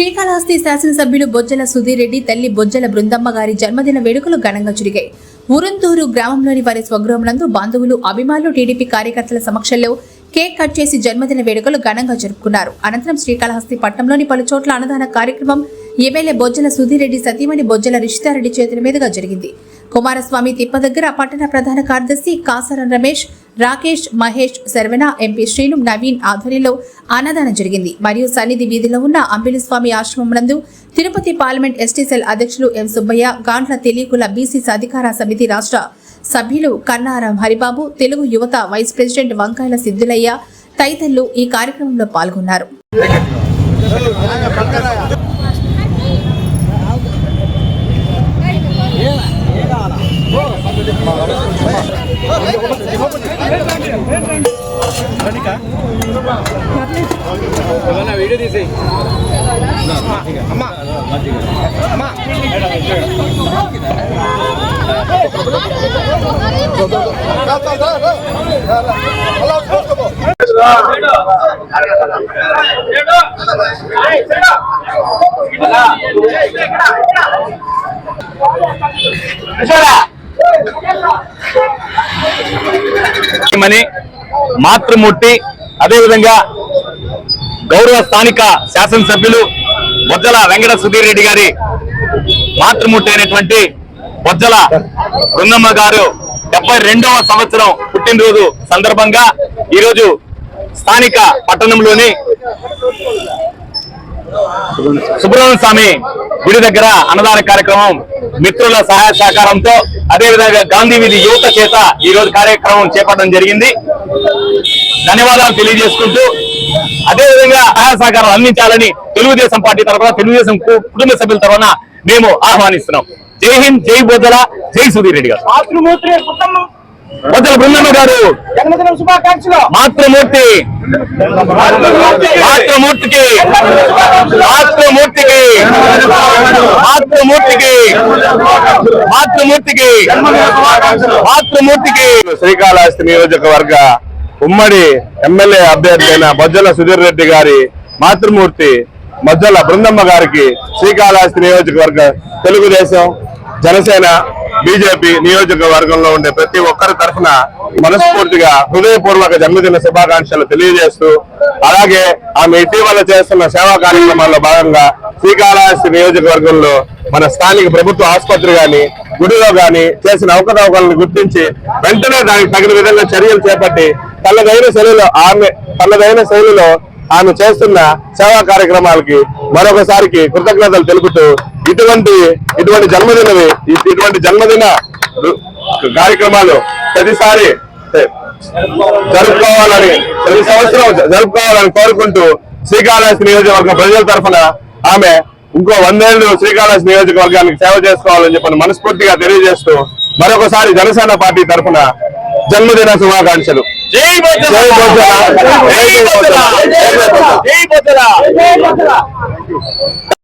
శ్రీకాళహస్తి శాసనసభ్యులు బొజ్జల సుధీర్ రెడ్డి తల్లి బొజ్జల బృందమ్మ గారి జన్మదిన వేడుకలు ఘనంగా జరిగాయి. ఉరంతూరు గ్రామంలోని వారి స్వగృహంనందు బంధువులు అభిమానులు టీడీపీ కార్యకర్తల సమక్షంలో కేక్ కట్ చేసి జన్మదిన వేడుకలు ఘనంగా జరుపుకున్నారు. అనంతరం శ్రీకాళహస్తి పట్టణంలోని పలు చోట్ల అన్నదాన కార్యక్రమం ఎమ్మెల్యే బొజ్జల సుధీర్ రెడ్డి సతీమణి బొజ్జల రిషితారెడ్డి చేతుల మీదుగా జరిగింది. కుమారస్వామి తిప్ప దగ్గర పట్టణ ప్రధాన కార్యదర్శి కాసరం రమేష్ రాకేష్ మహేష్ శర్వణ ఎంపీ శ్రీను నవీన్ ఆధ్వర్యంలో అన్నదానం జరిగింది. మరియు సన్నిధి వీధిలో ఉన్న అంబిలిస్వామి ఆశ్రమం నందు తిరుపతి పార్లమెంట్ ఎస్టీసెల్ అధ్యక్షులు ఎం సుబ్బయ్య గాండ్ల తెలియకుల బీసీ సాధికార సమితి రాష్ట్ర సభ్యులు కన్నారం హరిబాబు తెలుగు యువత వైస్ ప్రెసిడెంట్ వంకాయల సిద్ధులయ్య తదితరులు ఈ కార్యక్రమంలో పాల్గొన్నారు. వీడియో తీసేయి. అమ్మా అమ్మా మని మాతృమూర్తి అదేవిధంగా గౌరవ స్థానిక శాసనసభ్యులు బొజ్జల వెంకట సుధీర్ రెడ్డి గారి మాతృమూర్తి అయినటువంటి బొజ్జల బృందమ్మ గారు డెబ్బై రెండవ సంవత్సరం పుట్టినరోజు సందర్భంగా ఈరోజు స్థానిక పట్టణంలోని సుబ్రహ్మణ్య స్వామి గుడి దగ్గర అన్నదాన కార్యక్రమం మిత్రుల సహాయ సహకారంతో అదేవిధంగా గాంధీ వీధి యువత చేత ఈ రోజు కార్యక్రమం చేపట్టడం జరిగింది. ధన్యవాదాలు తెలియజేసుకుంటూ అదేవిధంగా సహాయ సహకారం అందించాలని తెలుగుదేశం పార్టీ తరఫున తెలుగుదేశం కుటుంబ సభ్యుల తరఫున మేము ఆహ్వానిస్తున్నాం. జై హింద్ జై బోధల జై సుధీర్ రెడ్డి గారు. బొజ్జల బృందమ్మ గారు. జన్మదిన శుభాకాంక్షలు. మాతృమూర్తి. మాతృమూర్తికి. మాతృమూర్తికి. మాతృమూర్తికి. మాతృమూర్తికి. మాతృమూర్తికి. శ్రీకాళహస్తి నియోజకవర్గ ఉమ్మడి ఎమ్మెల్యే అభ్యర్థి అయిన బొజ్జల సుధీర్ రెడ్డి గారి మాతృమూర్తి మజ్జల బృందమ్మ గారికి శ్రీకాళహస్తి నియోజకవర్గ తెలుగుదేశం జనసేన బీజేపీ నియోజకవర్గంలో ఉండే ప్రతి ఒక్కరి తరఫున మనస్ఫూర్తిగా హృదయపూర్వక జన్మదిన శుభాకాంక్షలు తెలియజేస్తూ అలాగే ఆమె ఇటీవల చేస్తున్న సేవా కార్యక్రమాల్లో భాగంగా శ్రీకాళహస్తి నియోజకవర్గంలో మన స్థానిక ప్రభుత్వ ఆసుపత్రి గాని గుడిలో గాని చేసిన అవకతవకలను గుర్తించి వెంటనే దానికి తగిన విధంగా చర్యలు చేపట్టి తనదైన శైలిలో ఆమె తనదైన శైలిలో ఆమె చేస్తున్న సేవా కార్యక్రమాలకి మరొకసారికి కృతజ్ఞతలు తెలుపుతూ ఇటువంటి ఇటువంటి జన్మదినవి ఇటువంటి జన్మదిన కార్యక్రమాలు ప్రతిసారి జరుపుకోవాలని ప్రతి సంవత్సరం జరుపుకోవాలని కోరుకుంటూ శ్రీకాళహస్తి నియోజకవర్గం ప్రజల తరఫున ఆమె ఇంకో వందేళ్ళు శ్రీకాళహస్తి నియోజకవర్గానికి సేవ చేసుకోవాలని చెప్పని మనస్ఫూర్తిగా తెలియజేస్తూ మరొకసారి జనసేన పార్టీ తరఫున జన్మదిన శుభాకాంక్షలు. జై